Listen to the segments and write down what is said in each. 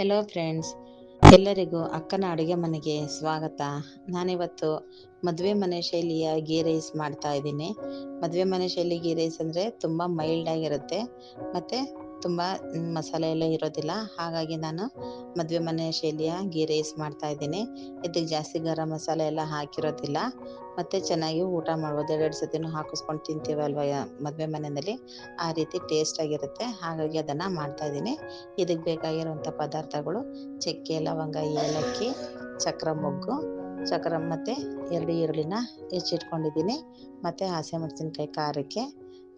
Hello friends ಎಲ್ಲರಿಗೂ ಅಕ್ಕನ ಅಡುಗೆ ಮನೆಗೆ ಸ್ವಾಗತ. ನಾನಿವತ್ತು ಮದುವೆ ಮನೆ ಶೈಲಿಯ ಗೀ ರೈಸ್ ಮಾಡ್ತಾ ಇದ್ದೀನಿ. ಮದುವೆ ಮನೆ ಶೈಲಿ ಗೀ ರೈಸ್ ಅಂದರೆ ತುಂಬ ಮೈಲ್ಡ್ ಆಗಿರುತ್ತೆ. ಮತ್ತು ತುಂಬ ಮಸಾಲೆ ಎಲ್ಲ ಇರೋದಿಲ್ಲ. ಹಾಗಾಗಿ ನಾನು ಮದುವೆ ಮನೆ ಶೈಲಿಯ ಗೀ ರೈಸ್ ಮಾಡ್ತಾ ಇದ್ದೀನಿ. ಇದಕ್ಕೆ ಜಾಸ್ತಿ ಗರಂ ಮಸಾಲೆ ಎಲ್ಲ ಹಾಕಿರೋದಿಲ್ಲ. ಮತ್ತು ಚೆನ್ನಾಗಿ ಊಟ ಮಾಡ್ಬೋದು. ಎರಡು ಸತಿನೂ ಹಾಕಿಸ್ಕೊಂಡು ತಿಂತೀವಲ್ವ ಮದುವೆ ಮನೆಯಲ್ಲಿ? ಆ ರೀತಿ ಟೇಸ್ಟ್ ಆಗಿರುತ್ತೆ. ಹಾಗಾಗಿ ಅದನ್ನು ಮಾಡ್ತಾ ಇದ್ದೀನಿ. ಇದಕ್ಕೆ ಬೇಕಾಗಿರುವಂಥ ಪದಾರ್ಥಗಳು ಚಕ್ಕೆ, ಲವಂಗ, ಏಲಕ್ಕಿ, ಚಕ್ರ ಮೊಗ್ಗು, ಚಕ್ರ ಮತ್ತು ಎರಡು ಈರುಳ್ಳಿನ ಹೆಚ್ಚಿಟ್ಕೊಂಡಿದ್ದೀನಿ. ಮತ್ತು ಹಸಿಮೆಣಸಿನ್ಕಾಯಿ ಖಾರಕ್ಕೆ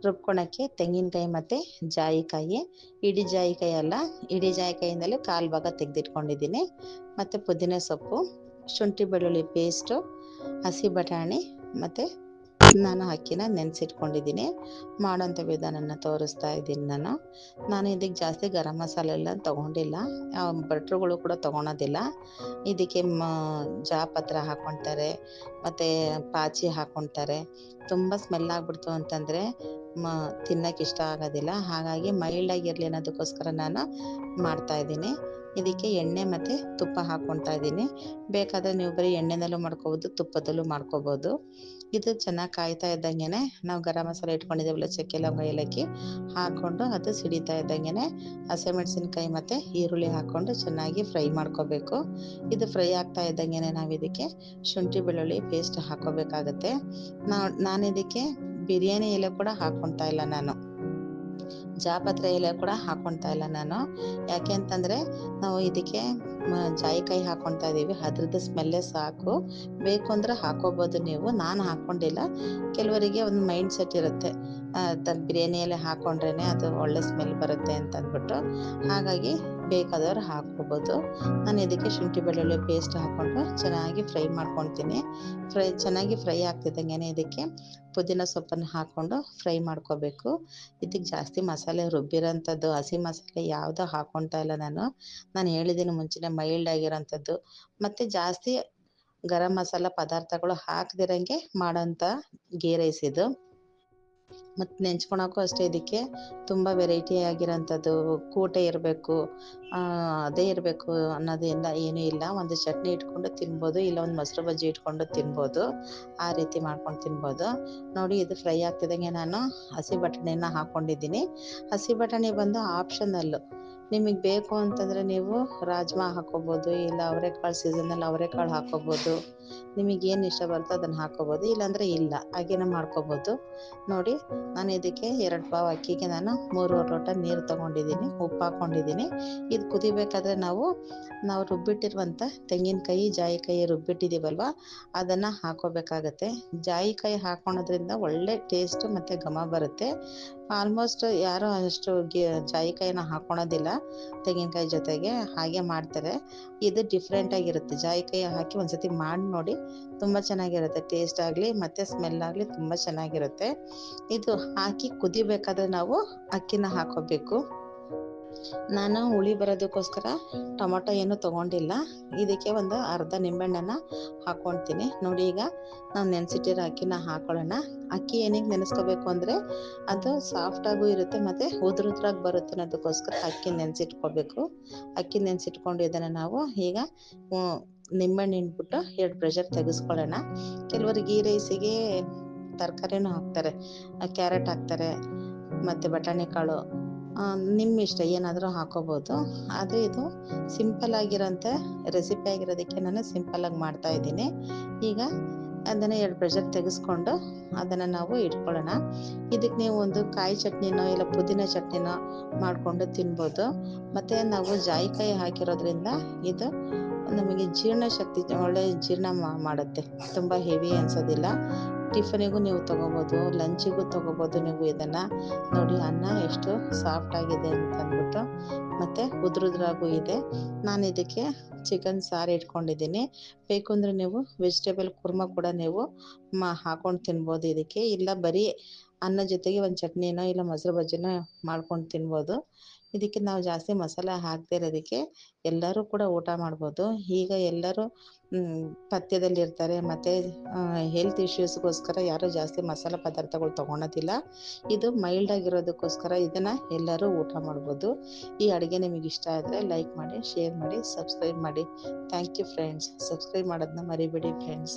ರುಬ್ಕೊಳಕ್ಕೆ ತೆಂಗಿನಕಾಯಿ ಮತ್ತು ಜಾಯಿಕಾಯಿ, ಇಡೀ ಜಾಯಿಕಾಯಿ ಅಲ್ಲ, ಇಡೀ ಜಾಯಿಕಾಯಿಂದಲೇ ಕಾಲು ಭಾಗ ತೆಗೆದಿಟ್ಕೊಂಡಿದ್ದೀನಿ. ಮತ್ತು ಪುದೀನ ಸೊಪ್ಪು, ಶುಂಠಿ ಬೆಳ್ಳುಳ್ಳಿ ಪೇಸ್ಟು, ಹಸಿ ಬಟಾಣಿ ಮತ್ತು ನಾನು ಅಕ್ಕಿನ ನೆನೆಸಿಟ್ಕೊಂಡಿದ್ದೀನಿ. ಮಾಡೋಂಥ ವಿಧಾನನ ತೋರಿಸ್ತಾ ಇದ್ದೀನಿ ನಾನು. ನಾನು ಇದಕ್ಕೆ ಜಾಸ್ತಿ ಗರಂ ಮಸಾಲೆ ಎಲ್ಲ ತೊಗೊಂಡಿಲ್ಲ. ಭಟ್ರುಗಳು ಕೂಡ ತೊಗೊಳೋದಿಲ್ಲ. ಇದಕ್ಕೆ ಮ, ಜಾಪತ್ರ ಹಾಕ್ಕೊಳ್ತಾರೆ ಮತ್ತು ಪಾಚಿ ಹಾಕ್ಕೊತಾರೆ ತುಂಬ ಸ್ಮೆಲ್ ಆಗ್ಬಿಡ್ತು ಅಂತಂದರೆ ಮ, ತಿನ್ನೋಕೆ ಇಷ್ಟ ಆಗೋದಿಲ್ಲ. ಹಾಗಾಗಿ ಮೈಲ್ಡ್ ಆಗಿರಲಿ ಅನ್ನೋದಕ್ಕೋಸ್ಕರ ನಾನು ಮಾಡ್ತಾ ಇದ್ದೀನಿ. ಇದಕ್ಕೆ ಎಣ್ಣೆ ಮತ್ತು ತುಪ್ಪ ಹಾಕ್ಕೊತಾ ಇದ್ದೀನಿ. ಬೇಕಾದರೆ ನೀವು ಬರೀ ಎಣ್ಣೆನಲ್ಲೂ ಮಾಡ್ಕೋಬೋದು, ತುಪ್ಪದಲ್ಲೂ ಮಾಡ್ಕೋಬೋದು. ಇದು ಚೆನ್ನಾಗಿ ಕಾಯ್ತಾ ಇದ್ದಂಗೆ ನಾವು ಗರಂ ಮಸಾಲೆ ಇಟ್ಕೊಂಡಿದ್ದೇವಲ್ಲ ಚಕ್ಕೆ ಲವಂಗ ಏಲಕ್ಕಿ ಹಾಕ್ಕೊಂಡು ಅದು ಸಿಡಿತಾ ಇದ್ದಂಗೆ ಹಸಿಮೆಣಸಿನ್ಕಾಯಿ ಮತ್ತು ಈರುಳ್ಳಿ ಹಾಕ್ಕೊಂಡು ಚೆನ್ನಾಗಿ ಫ್ರೈ ಮಾಡ್ಕೋಬೇಕು. ಇದು ಫ್ರೈ ಆಗ್ತಾ ಇದ್ದಂಗೆ ನಾವು ಇದಕ್ಕೆ ಶುಂಠಿ ಬೆಳ್ಳುಳ್ಳಿ ಪೇಸ್ಟ್ ಹಾಕೋಬೇಕಾಗತ್ತೆ. ನಾವು ನಾನು ಇದಕ್ಕೆ ಬಿರಿಯಾನಿ ಎಲೆ ಕೂಡ ಹಾಕೊಳ್ತಾ ಇಲ್ಲ ನಾನು. ಜಾಪತ್ರೆ ಎಲೆ ಕೂಡ ಹಾಕೊಳ್ತಾ ಇಲ್ಲ ನಾನು. ಯಾಕೆ ಅಂತಂದರೆ ನಾವು ಇದಕ್ಕೆ ಜಾಯಿಕಾಯಿ ಹಾಕೊಳ್ತಾ ಇದ್ದೀವಿ ಅದ್ರದ್ದು ಸ್ಮೆಲ್ಲೇ ಸಾಕು. ಬೇಕು ಅಂದರೆ ಹಾಕೋಬೋದು ನೀವು. ನಾನು ಹಾಕ್ಕೊಂಡಿಲ್ಲ ಕೆಲವರಿಗೆ ಒಂದು ಮೈಂಡ್ ಸೆಟ್ ಇರುತ್ತೆ. ಬಿರಿಯಾನಿಯಲ್ಲಿ ಹಾಕ್ಕೊಂಡ್ರೇ ಅದು ಒಳ್ಳೆ ಸ್ಮೆಲ್ ಬರುತ್ತೆ ಅಂತ ಅಂದ್ಬಿಟ್ಟು ಹಾಗಾಗಿ ಬೇಕಾದವ್ರು ಹಾಕ್ಕೋಬೋದು. ನಾನು ಇದಕ್ಕೆ ಶುಂಠಿ, ಬೆಳ್ಳುಳ್ಳಿ ಪೇಸ್ಟ್ ಹಾಕ್ಕೊಂಡು ಚೆನ್ನಾಗಿ ಫ್ರೈ ಮಾಡ್ಕೊತೀನಿ. ಫ್ರೈ ಚೆನ್ನಾಗಿ ಫ್ರೈ ಆಗ್ತಿದ್ದಂಗೆ ಇದಕ್ಕೆ ಪುದೀನ ಸೊಪ್ಪನ್ನು ಹಾಕ್ಕೊಂಡು ಫ್ರೈ ಮಾಡ್ಕೋಬೇಕು. ಇದಕ್ಕೆ ಜಾಸ್ತಿ ಮಸಾಲೆ ರುಬ್ಬಿರೋಂಥದ್ದು, ಹಸಿ ಮಸಾಲೆ ಯಾವುದೂ ಹಾಕ್ಕೊತಾ ಇಲ್ಲ ನಾನು. ನಾನು ಹೇಳಿದ್ದೀನಿ ಮುಂಚೆನೇ ಮೈಲ್ಡ್ ಆಗಿರೋಂಥದ್ದು. ಮತ್ತು ಜಾಸ್ತಿ ಗರಂ ಮಸಾಲ ಪದಾರ್ಥಗಳು ಹಾಕದಿರಂಗೆ ಮಾಡೋಂಥ ಗೀ ರೈಸ್ ಇದು. ಮತ್ತು ನೆಂಚ್ಕೊಳಕ್ಕೂ ಅಷ್ಟೇ ಇದಕ್ಕೆ ತುಂಬ ವೆರೈಟಿ ಆಗಿರೋಂಥದ್ದು ಕೂಟೆ ಇರಬೇಕು ಅದೇ ಇರಬೇಕು ಅನ್ನೋದೆಲ್ಲ ಏನೂ ಇಲ್ಲ. ಒಂದು ಚಟ್ನಿ ಇಟ್ಕೊಂಡು ತಿನ್ಬೋದು, ಇಲ್ಲ ಒಂದು ಮೊಸರು ಬಜ್ಜಿ ಇಟ್ಕೊಂಡು ತಿನ್ಬೋದು, ಆ ರೀತಿ ಮಾಡ್ಕೊಂಡು ತಿನ್ಬೋದು. ನೋಡಿ ಇದು ಫ್ರೈ ಆಗ್ತಿದ್ದಂಗೆ ನಾನು ಹಸಿ ಬಟಾಣಿನ ಹಾಕ್ಕೊಂಡಿದ್ದೀನಿ ಹಸಿ ಬಟಾಣಿ ಬಂದು ಆಪ್ಷನಲ್ಲು ನಿಮಗೆ ಬೇಕು ಅಂತಂದರೆ ನೀವು ರಾಜ್ಮಾ ಹಾಕೋಬಹುದು ಇಲ್ಲ ಅವರೆಕಾಳು ಸೀಸನಲ್ಲಿ ಅವರೆಕಾಳು ಹಾಕ್ಕೋಬೋದು ನಿಮಗೆ ಏನು ಇಷ್ಟ ಬರುತ್ತೋ ಅದನ್ನು ಹಾಕ್ಕೋಬೋದು ಇಲ್ಲಾಂದರೆ ಇಲ್ಲ, ಹಾಗೇನೆ ಮಾಡ್ಕೋಬೋದು. ನೋಡಿ, ನಾನು ಇದಕ್ಕೆ ಎರಡು ಪಾವ್ ಅಕ್ಕಿಗೆ ನಾನು ಮೂರುವರೆ ಲೋಟ ನೀರು ತೊಗೊಂಡಿದ್ದೀನಿ, ಉಪ್ಪು ಹಾಕೊಂಡಿದ್ದೀನಿ. ಇದು ಕುದಿಬೇಕಾದ್ರೆ ನಾವು ನಾವು ರುಬ್ಬಿಟ್ಟಿರುವಂಥ ತೆಂಗಿನಕಾಯಿ, ಜಾಯಿಕಾಯಿ ರುಬ್ಬಿಟ್ಟಿದ್ದೀವಲ್ವ ಅದನ್ನು ಹಾಕೋಬೇಕಾಗತ್ತೆ. ಜಾಯಿಕಾಯಿ ಹಾಕೊಳೋದ್ರಿಂದ ಒಳ್ಳೆ ಟೇಸ್ಟು ಮತ್ತು ಘಮ ಬರುತ್ತೆ. ಆಲ್ಮೋಸ್ಟ್ ಯಾರು ಅಷ್ಟು ಗಿ ಜಾಯಿಕಾಯಿನ ಹಾಕೊಳೋದಿಲ್ಲ. ತೆಂಗಿನಕಾಯಿ ಜೊತೆಗೆ ಹಾಗೆ ಮಾಡ್ತಾರೆ. ಇದು ಡಿಫ್ರೆಂಟಾಗಿರುತ್ತೆ ಜಾಯಿಕಾಯಿ ಹಾಕಿ ಒಂದ್ಸತಿ ಮಾಡಿ ನೋಡಿ, ತುಂಬ ಚೆನ್ನಾಗಿರುತ್ತೆ. ಟೇಸ್ಟ್ ಆಗಲಿ, ಮತ್ತು ಸ್ಮೆಲ್ ಆಗಲಿ ತುಂಬ ಚೆನ್ನಾಗಿರುತ್ತೆ. ಇದು ಹಾಕಿ ಕುದಿಬೇಕಾದ್ರೆ ನಾವು ಅಕ್ಕಿನ ಹಾಕೋಬೇಕು. ನಾನು ಹುಳಿ ಬರೋದಕ್ಕೋಸ್ಕರ ಟೊಮೊಟೊ ಏನು ತೊಗೊಂಡಿಲ್ಲ. ಇದಕ್ಕೆ ಒಂದು ಅರ್ಧ ನಿಂಬೆಹಣ್ಣನ್ನು ಹಾಕ್ಕೊಳ್ತೀನಿ ನೋಡಿ ಈಗ ನಾವು ನೆನೆಸಿಟ್ಟಿರೋ ಅಕ್ಕಿನ ಹಾಕೊಳ್ಳೋಣ. ಅಕ್ಕಿ ಏನಿಗೆ ನೆನೆಸ್ಕೋಬೇಕು ಅಂದರೆ ಅದು ಸಾಫ್ಟಾಗೂ ಇರುತ್ತೆ ಮತ್ತು ಉದ್ರ ಉದ್ರಾಗಿ ಬರುತ್ತೆ ಅನ್ನೋದಕ್ಕೋಸ್ಕರ ಅಕ್ಕಿ ನೆನೆಸಿಟ್ಕೋಬೇಕು. ಅಕ್ಕಿ ನೆನೆಸಿಟ್ಕೊಂಡು ಇದನ್ನು ನಾವು ಈಗ ನಿಂಬೆಹಣ್ಣು ಇಟ್ಬಿಟ್ಟು ಎರಡು ಪ್ರೆಷರ್ ತೆಗೆಸ್ಕೊಳ್ಳೋಣ. ಕೆಲವರು ಗೀ ರೈಸಿಗೆ ತರಕಾರಿನೂ ಹಾಕ್ತಾರೆ. ಕ್ಯಾರೆಟ್ ಹಾಕ್ತಾರೆ, ಮತ್ತು ಬಟಾಣಿ ಕಾಳು. ನಿಮ್ಮ ಇಷ್ಟ ಏನಾದರೂ ಹಾಕೋಬೋದು. ಆದರೆ ಇದು ಸಿಂಪಲ್ ಆಗಿರೋಂಥ ರೆಸಿಪಿ ಆಗಿರೋದಕ್ಕೆ ನಾನು ಸಿಂಪಲ್ಲಾಗಿ ಮಾಡ್ತಾ ಇದ್ದೀನಿ. ಈಗ ಅದನ್ನು ಎರಡು ಪ್ರೆಷರ್ ತೆಗೆಸ್ಕೊಂಡು ಅದನ್ನು ನಾವು ಇಟ್ಕೊಳ್ಳೋಣ. ಇದಕ್ಕೆ ನೀವು ಒಂದು ಕಾಯಿ ಚಟ್ನಿನೋ ಇಲ್ಲ ಪುದೀನ ಚಟ್ನಿನೋ ಮಾಡಿಕೊಂಡು ತಿನ್ಬೋದು. ಮತ್ತು ನಾವು ಜಾಯಿಕಾಯಿ ಹಾಕಿರೋದ್ರಿಂದ ಇದು ನಮಗೆ ಜೀರ್ಣಶಕ್ತಿ ಒಳ್ಳೆಯ ಜೀರ್ಣ ಮಾಡುತ್ತೆ. ತುಂಬ ಹೆವಿ ಅನ್ಸೋದಿಲ್ಲ. ಟಿಫನಿಗೂ ನೀವು ತೊಗೋಬೋದು, ಲಂಚಿಗೂ ತೊಗೋಬೋದು ನೀವು ಇದನ್ನು. ನೋಡಿ, ಅನ್ನ ಎಷ್ಟು ಸಾಫ್ಟ್ ಆಗಿದೆ ಅಂತ ಅಂದ್ಬಿಟ್ಟು. ಮತ್ತು ಉದ್ರುದ್ರಾಗೂ ಇದೆ. ನಾನು ಇದಕ್ಕೆ ಚಿಕನ್ ಸಾರು ಇಟ್ಕೊಂಡಿದ್ದೀನಿ. ಬೇಕು ಅಂದರೆ ನೀವು ವೆಜಿಟೇಬಲ್ ಕುರ್ಮ ಕೂಡ ನೀವು ಮಾ ಹಾಕೊಂಡು ತಿನ್ಬೋದು ಇದಕ್ಕೆ. ಇಲ್ಲ ಬರೀ ಅನ್ನ ಜೊತೆಗೆ ಒಂದು ಚಟ್ನಿನೋ ಇಲ್ಲ ಮೊಸರು ಬಜ್ಜಿನ ಮಾಡ್ಕೊಂಡು ತಿನ್ಬೋದು. ಇದಕ್ಕೆ ನಾವು ಜಾಸ್ತಿ ಮಸಾಲೆ ಹಾಕದೇ ಇರೋದಕ್ಕೆ ಎಲ್ಲರೂ ಕೂಡ ಊಟ ಮಾಡ್ಬೋದು. ಈಗ ಎಲ್ಲರೂ ಪಥ್ಯದಲ್ಲಿರ್ತಾರೆ ಮತ್ತು ಹೆಲ್ತ್ ಇಶ್ಯೂಸ್ಗೋಸ್ಕರ ಯಾರೂ ಜಾಸ್ತಿ ಮಸಾಲೆ ಪದಾರ್ಥಗಳು ತೊಗೊಳೋದಿಲ್ಲ. ಇದು ಮೈಲ್ಡ್ ಆಗಿರೋದಕ್ಕೋಸ್ಕರ ಇದನ್ನು ಎಲ್ಲರೂ ಊಟ ಮಾಡ್ಬೋದು. ಈ ಅಡುಗೆ ನಿಮಗೆ ಇಷ್ಟ ಆದರೆ ಲೈಕ್ ಮಾಡಿ ಶೇರ್ ಮಾಡಿ ಸಬ್ಸ್ಕ್ರೈಬ್ ಮಾಡಿ. ಥ್ಯಾಂಕ್ ಯು ಫ್ರೆಂಡ್ಸ್ ಸಬ್ಸ್ಕ್ರೈಬ್ ಮಾಡೋದನ್ನ ಮರಿಬೇಡಿ ಫ್ರೆಂಡ್ಸ್